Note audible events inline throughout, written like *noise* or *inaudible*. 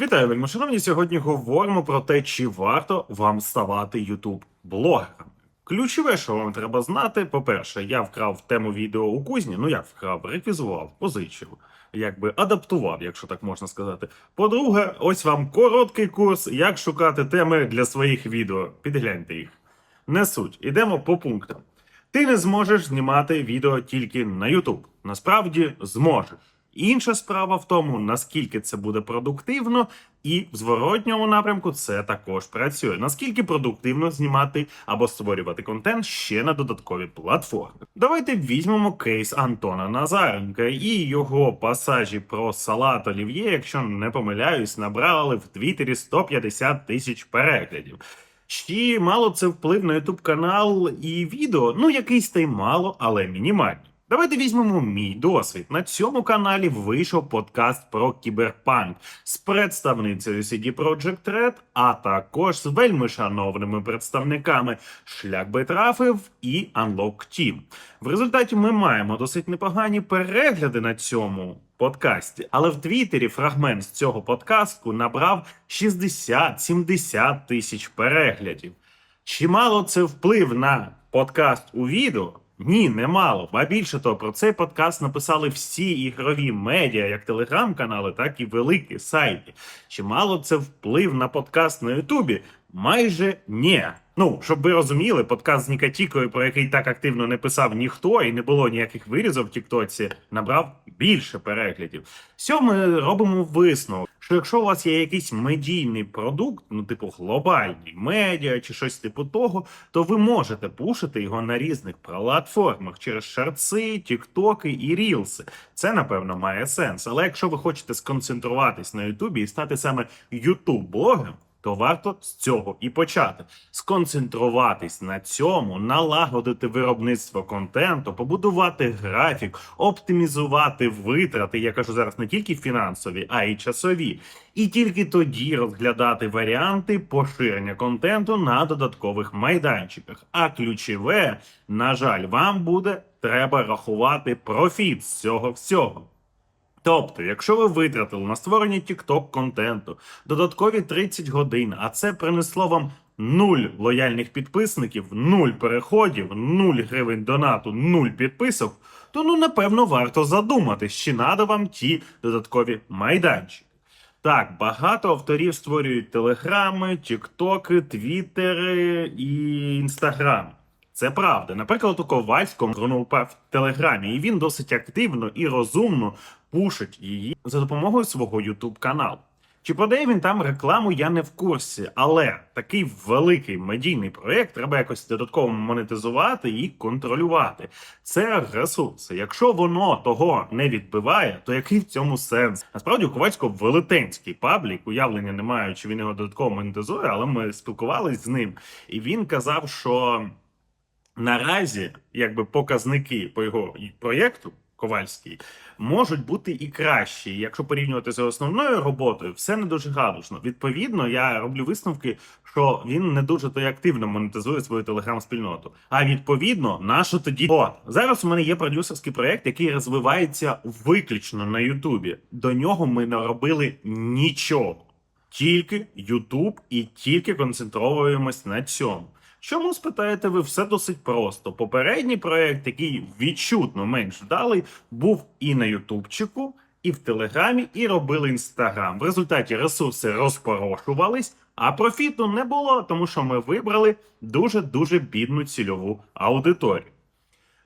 Вітаю, вельми шановні. Сьогодні говоримо про те, чи варто вам ставати ютуб блогером. Ключове, що вам треба знати, по-перше, я вкрав тему відео у кузні. Ну як вкрав, реквізував, позичив, якби адаптував, якщо так можна сказати. По-друге, ось вам короткий курс, як шукати теми для своїх відео. Підгляньте їх. Не суть. Ідемо по пунктам. Ти не зможеш знімати відео тільки на YouTube. Насправді зможеш. Інша справа в тому, наскільки це буде продуктивно, і в зворотньому напрямку це також працює. Наскільки продуктивно знімати або створювати контент ще на додаткові платформи. Давайте візьмемо кейс Антона Назаренка і його пасажі про салат олів'є, якщо не помиляюсь, набрали в Твіттері 150 тисяч переглядів. Чи мало це вплив на YouTube канал і відео? Ну, якийсь та й мало, але мінімальний. Давайте візьмемо мій досвід. На цьому каналі вийшов подкаст про кіберпанк з представницею CD Projekt Red, а також з вельми шановними представниками Шлях би трафив і Unlock Team. В результаті ми маємо досить непогані перегляди на цьому подкасті, але в Твіттері фрагмент з цього подкасту набрав 60-70 тисяч переглядів. Чи мало це вплив на подкаст у відео? Ні, немало. Ба більше того, про цей подкаст написали всі ігрові медіа, як телеграм-канали, так і великі сайти. Чи мало це вплив на подкаст на Ютубі? Майже ні. Ну, щоб ви розуміли, подкаст з Нікатікою, про який так активно не писав ніхто, і не було ніяких вирізів в Тіктоці, набрав більше переглядів. Що ми робимо висновок? Що якщо у вас є якийсь медійний продукт, ну типу глобальний медіа чи щось типу того, то ви можете пушити його на різних платформах через шарци, тіктоки і рілси. Це напевно має сенс. Але якщо ви хочете сконцентруватись на Ютубі і стати саме ютуб-блогером, то варто з цього і почати. Сконцентруватись на цьому, налагодити виробництво контенту, побудувати графік, оптимізувати витрати. Я кажу зараз не тільки фінансові, а й часові. І тільки тоді розглядати варіанти поширення контенту на додаткових майданчиках. А ключове, на жаль, вам буде треба рахувати профіт з цього всього. Тобто, якщо ви витратили на створення TikTok контенту додаткові 30 годин, а це принесло вам нуль лояльних підписників, нуль переходів, нуль гривень донату, нуль підписок, то ну напевно варто задуматись, чи надо вам ті додаткові майданчики. Так, багато авторів створюють телеграми, тіктоки, твіттери і інстаграми. Це правда. Наприклад, у Ковальському група в Телеграмі, і він досить активно і розумно пушить її за допомогою свого Ютуб каналу. Чи подає він там рекламу, я не в курсі, але такий великий медійний проєкт треба якось додатково монетизувати і контролювати. Це ресурси. Якщо воно того не відбиває, то який в цьому сенс? Насправді у Ковальського велетенський паблік, уявлення не маю, чи він його додатково монетизує, але ми спілкувалися з ним, і він казав, що наразі якби показники по його проєкту. Ковальський можуть бути і кращі. Якщо порівнювати з основною роботою, все не дуже градусно. Відповідно, я роблю висновки, що він не дуже то активно монетизує свою телеграм-спільноту. А відповідно, нащо тоді От, зараз у мене є продюсерський проект, який розвивається виключно на Ютубі. До нього ми не робили нічого, тільки Ютуб і тільки концентруємось на цьому. Чому спитаєте ви все досить просто? Попередній проект, який відчутно менш вдалий, був і на Ютубчику, і в Телеграмі, і робили інстаграм. В результаті ресурси розпорошувались, а профіту не було, тому що ми вибрали дуже дуже бідну цільову аудиторію.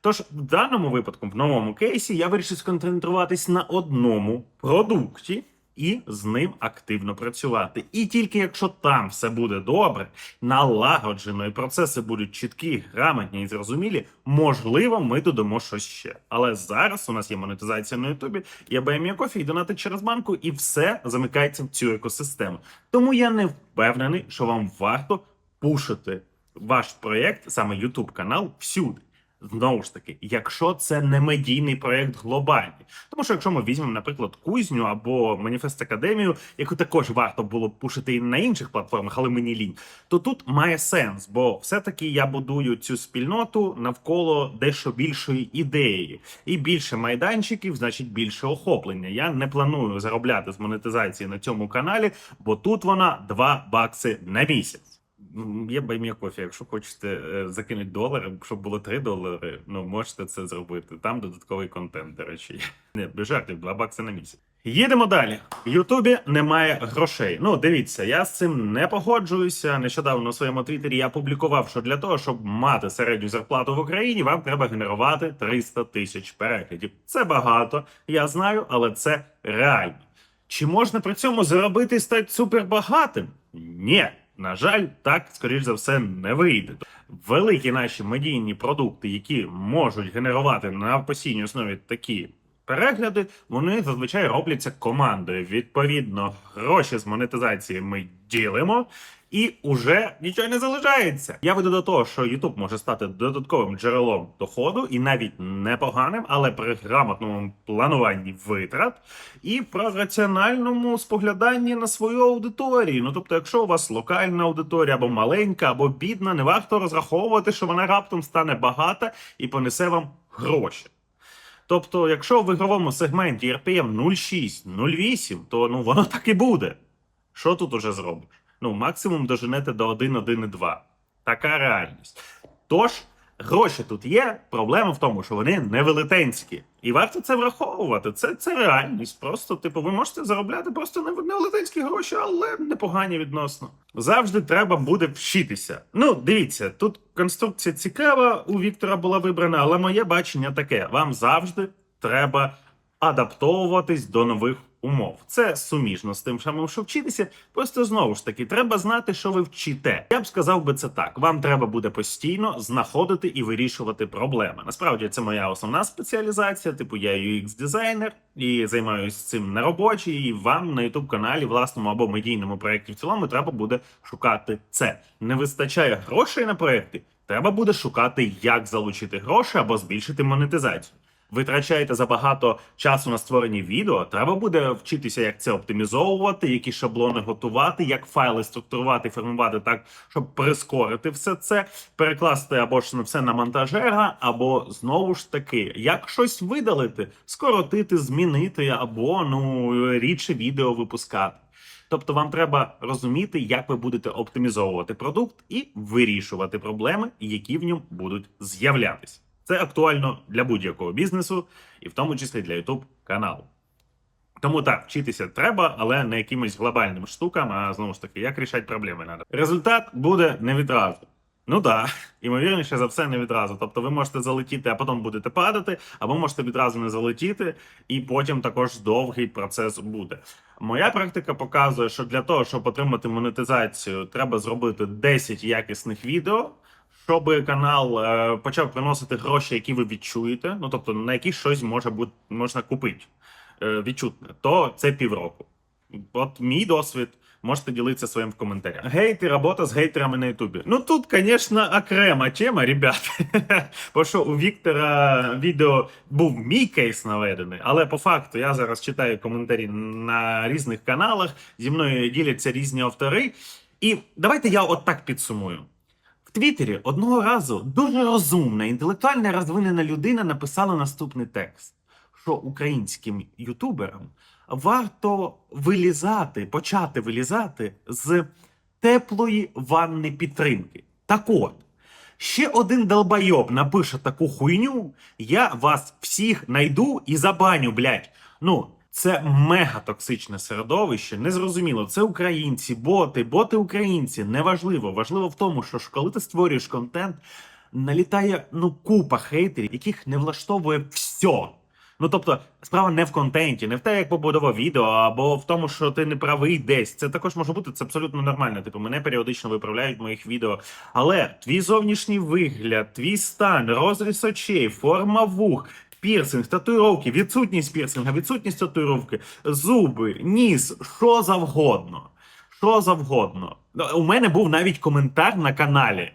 Тож в даному випадку, в новому кейсі, я вирішив сконцентруватись на одному продукті і з ним активно працювати. І тільки якщо там все буде добре, налагоджено, і процеси будуть чіткі, грамотні і зрозумілі, можливо, ми додамо щось ще. Але зараз у нас є монетизація на Ютубі, є BME Coffee, і донати через банку, і все замикається в цю екосистему. Тому я не впевнений, що вам варто пушити ваш проєкт, саме YouTube канал, всюди. Знову ж таки, якщо це не медійний проєкт глобальний, тому що якщо ми візьмемо, наприклад, кузню або Маніфест Академію, яку також варто було б пушити і на інших платформах, але мені лінь, то тут має сенс, бо все-таки я будую цю спільноту навколо дещо більшої ідеї, і більше майданчиків, значить більше охоплення. Я не планую заробляти з монетизації на цьому каналі, бо тут вона 2 бакси на місяць. Є баймія кофі. Якщо хочете е, закинути долари, щоб було 3 долари, ну можете це зробити. Там додатковий контент, до речі. *laughs* Не, без жартів, 2 бакси на місяць. Їдемо далі. В Ютубі немає грошей. Ну, дивіться, я з цим не погоджуюся. Нещодавно у своєму твіттері я публікував, що для того, щоб мати середню зарплату в Україні, вам треба генерувати 300 тисяч переглядів. Це багато, я знаю, але це реально. Чи можна при цьому заробити і стати супербагатим? Ні. На жаль, так, скоріш за все, не вийде. Великі наші медійні продукти, які можуть генерувати на постійній основі такі перегляди, вони зазвичай робляться командою. Відповідно, гроші з монетизації ми ділимо. І уже нічого не залишається. Я веду до того, що YouTube може стати додатковим джерелом доходу, і навіть непоганим, але при грамотному плануванні витрат і про раціональному спогляданні на свою аудиторію. Ну тобто, якщо у вас локальна аудиторія або маленька, або бідна, не варто розраховувати, що вона раптом стане багата і понесе вам гроші. Тобто, якщо в ігровому сегменті RPM 0,6, 0,8, то ну воно так і буде. Що тут уже зробиш? Ну, максимум доженете до 1, 1 2. Така реальність. Тож, гроші тут є. Проблема в тому, що вони не велетенські. І варто це враховувати. Це, це реальність. Просто, типу, ви можете заробляти просто не, не велетенські гроші, але непогані відносно. Завжди треба буде вчитися. Ну, дивіться, тут конструкція цікава у Віктора була вибрана, але моє бачення таке: вам завжди треба адаптовуватись до нових умов. Це суміжно з тим самим, що вчитися. Просто знову ж таки, треба знати, що ви вчите. Я б сказав би це так: вам треба буде постійно знаходити і вирішувати проблеми. Насправді це моя основна спеціалізація. Типу, я UX дизайнер і займаюся цим на роботі. І вам на youtube каналі, власному або медійному проєкті в цілому треба буде шукати це. Не вистачає грошей на проєкти. Треба буде шукати, як залучити гроші або збільшити монетизацію витрачаєте забагато часу на створені відео, треба буде вчитися, як це оптимізовувати, які шаблони готувати, як файли структурувати, формувати так, щоб прискорити все це, перекласти або ж на все на монтажера, або знову ж таки, як щось видалити, скоротити, змінити, або ну рідше відео випускати. Тобто вам треба розуміти, як ви будете оптимізовувати продукт і вирішувати проблеми, які в ньому будуть з'являтися. Це актуально для будь-якого бізнесу, і в тому числі для YouTube каналу. Тому так, вчитися треба, але не якимось глобальним штукам, а знову ж таки, як рішати проблеми треба. Результат буде не відразу. Ну так, ймовірніше за все, не відразу. Тобто ви можете залетіти, а потім будете падати, або можете відразу не залетіти, і потім також довгий процес буде. Моя практика показує, що для того, щоб отримати монетизацію, треба зробити 10 якісних відео. Щоб канал е, почав приносити гроші, які ви відчуєте, ну тобто на які щось може бути можна купити е, відчутне, то це півроку. От мій досвід. Можете ділитися своїм в коментарях. Гейти, робота з гейтерами на Ютубі. Ну тут, звісно, окрема тема, ребят. *laughs* Бо що у Віктора відео був мій кейс наведений, але по факту я зараз читаю коментарі на різних каналах. Зі мною діляться різні автори. І давайте я от так підсумую. Твіттері одного разу дуже розумна, інтелектуально розвинена людина написала наступний текст: що українським ютуберам варто вилізати, почати вилізати з теплої ванни підтримки. Так от, ще один долбайоб напише таку хуйню, я вас всіх найду і забаню, блядь. Ну, це мега токсичне середовище. Незрозуміло, це українці, боти, боти українці. Неважливо. Важливо в тому, що ж коли ти створюєш контент, налітає ну купа хейтерів, яких не влаштовує все. Ну тобто, справа не в контенті, не в те, як побудував відео, або в тому, що ти не правий десь. Це також може бути це абсолютно нормально. Типу, мене періодично виправляють в моїх відео. Але твій зовнішній вигляд, твій стан, розріз очей, форма вух. Пірсинг, татуїровки, відсутність пірсинга, відсутність татуїровки, зуби, ніс, що завгодно. Що завгодно. Ну, У мене був навіть коментар на каналі.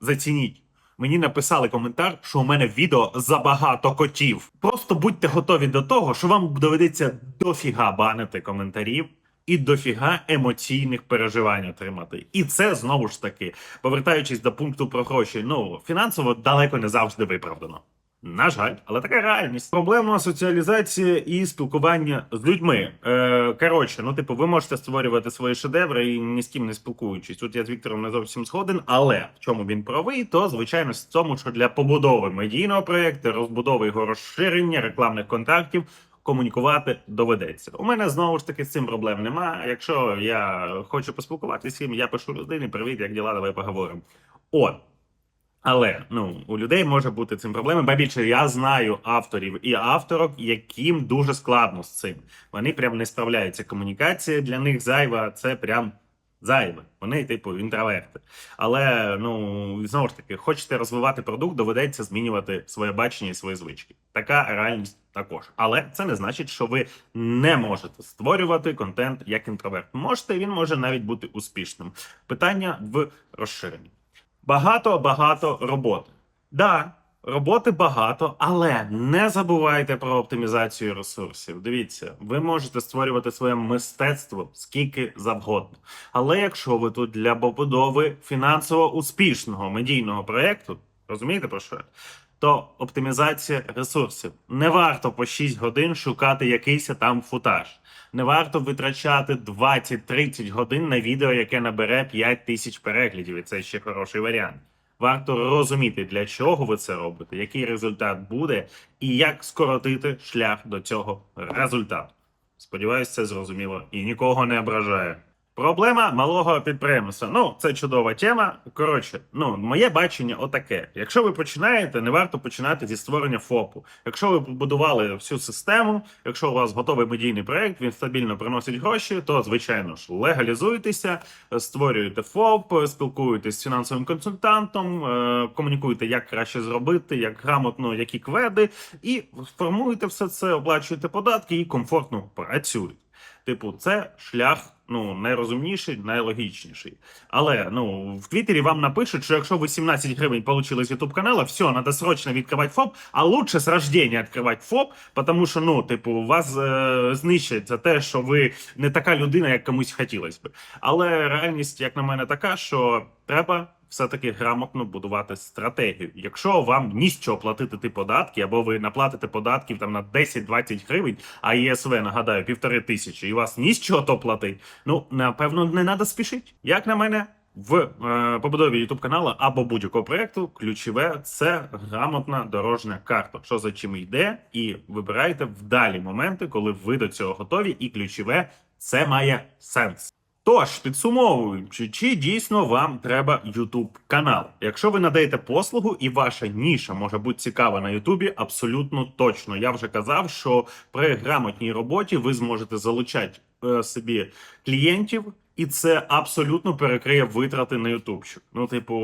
Зацініть, Мені написали коментар, що у мене відео забагато котів. Просто будьте готові до того, що вам доведеться дофіга банити коментарів і дофіга емоційних переживань отримати. І це знову ж таки, повертаючись до пункту про гроші, ну фінансово далеко не завжди виправдано. На жаль, але така реальність. Проблема соціалізації і спілкування з людьми. Е, коротше, ну типу, ви можете створювати свої шедеври і ні з ким не спілкуючись. Тут я з Віктором не зовсім згоден, але в чому він правий, то звичайно в тому, що для побудови медійного проєкту, розбудови його розширення, рекламних контактів. Комунікувати доведеться. У мене знову ж таки з цим проблем немає. Якщо я хочу поспілкуватися з ким, я пишу людині, привіт, як діла, давай поговоримо. От. Але ну у людей може бути цим проблеми. Ба більше я знаю авторів і авторок, яким дуже складно з цим. Вони прям не справляються. Комунікація для них зайва, це прям зайве. Вони, типу, інтроверти. Але ну знову ж таки, хочете розвивати продукт, доведеться змінювати своє бачення і свої звички. Така реальність також. Але це не значить, що ви не можете створювати контент як інтроверт. Можете, він може навіть бути успішним. Питання в розширенні. Багато багато роботи. Да, роботи багато, але не забувайте про оптимізацію ресурсів. Дивіться, ви можете створювати своє мистецтво скільки завгодно. Але якщо ви тут для побудови фінансово успішного медійного проєкту, розумієте про що? То оптимізація ресурсів. Не варто по 6 годин шукати якийсь там футаж. Не варто витрачати 20-30 годин на відео, яке набере 5 тисяч переглядів, і це ще хороший варіант. Варто розуміти, для чого ви це робите, який результат буде, і як скоротити шлях до цього результату. Сподіваюсь, це зрозуміло і нікого не ображає. Проблема малого підприємства. Ну, це чудова тема. Коротше, ну моє бачення отаке. Якщо ви починаєте, не варто починати зі створення ФОПу. Якщо ви побудували всю систему, якщо у вас готовий медійний проект, він стабільно приносить гроші, то звичайно ж легалізуйтеся, створюєте ФОП, спілкуєтесь з фінансовим консультантом, е, комунікуєте, як краще зробити, як грамотно, які кведи, і формуєте все це, оплачуєте податки і комфортно працюєте. Типу, це шлях ну найрозумніший, найлогічніший. Але ну в Твіттері вам напишуть, що якщо ви 17 гривень получили з YouTube канала, все, треба срочно відкривати ФОП, а лучше з рождения відкривати ФОП, тому що ну, типу, вас е, знищить за те, що ви не така людина, як комусь хотілося би. Але реальність, як на мене, така, що треба. Все-таки грамотно будувати стратегію. Якщо вам ні з чого платити ті податки, або ви наплатите податків там на 10-20 гривень, а ЄСВ, нагадаю, півтори тисячі, і вас ні з чого то платить, ну напевно не треба спішити. Як на мене, в е, побудові YouTube каналу або будь-якого проекту ключове це грамотна дорожня карта. Що за чим йде, і вибирайте вдалі моменти, коли ви до цього готові, і ключове це має сенс. Тож, підсумовуючи, чи дійсно вам треба YouTube канал? Якщо ви надаєте послугу і ваша ніша може бути цікава на Ютубі, абсолютно точно. Я вже казав, що при грамотній роботі ви зможете залучати е, собі клієнтів. І це абсолютно перекриє витрати на ютубчик. Ну, типу,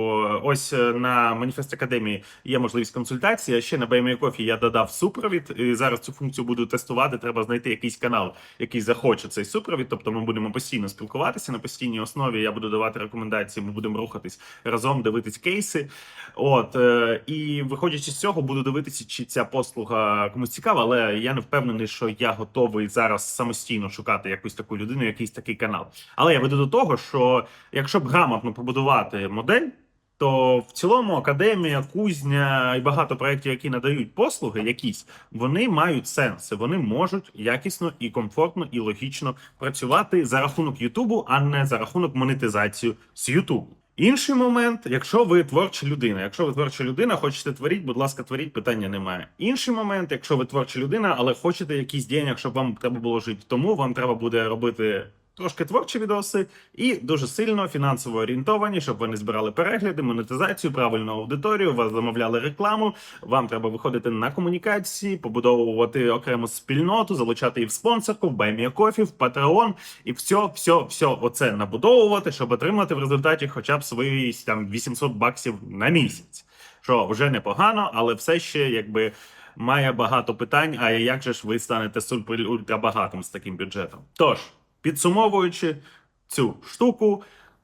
ось е, на Маніфест Академії є можливість консультації. А ще на BMA Coffee я додав супровід. І зараз цю функцію буду тестувати. Треба знайти якийсь канал, який захоче цей супровід. Тобто, ми будемо постійно спілкуватися на постійній основі. Я буду давати рекомендації. Ми будемо рухатись разом, дивитись кейси. От е, і виходячи з цього, буду дивитися, чи ця послуга комусь цікава, але я не впевнений, що я готовий зараз самостійно шукати якусь таку людину, якийсь такий канал. Але я веду до того, що якщо б грамотно побудувати модель. То в цілому академія, кузня і багато проєктів, які надають послуги, якісь вони мають сенси. Вони можуть якісно і комфортно і логічно працювати за рахунок Ютубу, а не за рахунок монетизації з Ютубу. Інший момент, якщо ви творча людина, якщо ви творча людина, хочете творіть, будь ласка, творіть, питання немає. Інший момент, якщо ви творча людина, але хочете якісь денег, щоб вам треба було жити, тому вам треба буде робити трошки творчі відоси і дуже сильно фінансово орієнтовані, щоб вони збирали перегляди, монетизацію, правильну аудиторію, вас замовляли рекламу. Вам треба виходити на комунікації, побудовувати окрему спільноту, залучати її в спонсорку, в Байміакофі, в Патреон, і все, все, все оце набудовувати, щоб отримати в результаті хоча б свої там 800 баксів на місяць. Що вже непогано, але все ще якби. Має багато питань, а як же ж ви станете супер ультрабагатим з таким бюджетом? Тож, підсумовуючи цю штуку,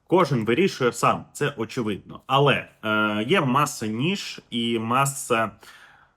Кожен вирішує сам, це очевидно. Але е, є маса ніж і маса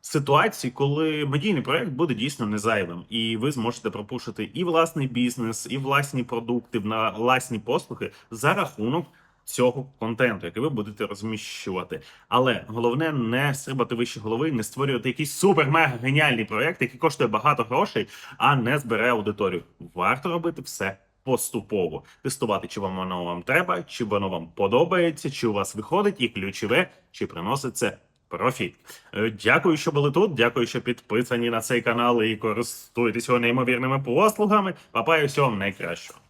ситуацій, коли медійний проект буде дійсно незайвим, і ви зможете пропушити і власний бізнес, і власні продукти власні послуги за рахунок. Цього контенту, який ви будете розміщувати, але головне не стрибати вище голови, не створювати якийсь супер-мега геніальний проект, який коштує багато грошей, а не збере аудиторію. Варто робити все поступово, тестувати, чи вам воно вам треба, чи воно вам подобається, чи у вас виходить, і ключове, чи приносить це профіт. Е, Дякую, що були тут. Дякую, що підписані на цей канал і користуєтесь його неймовірними послугами. Папаю всього найкращого.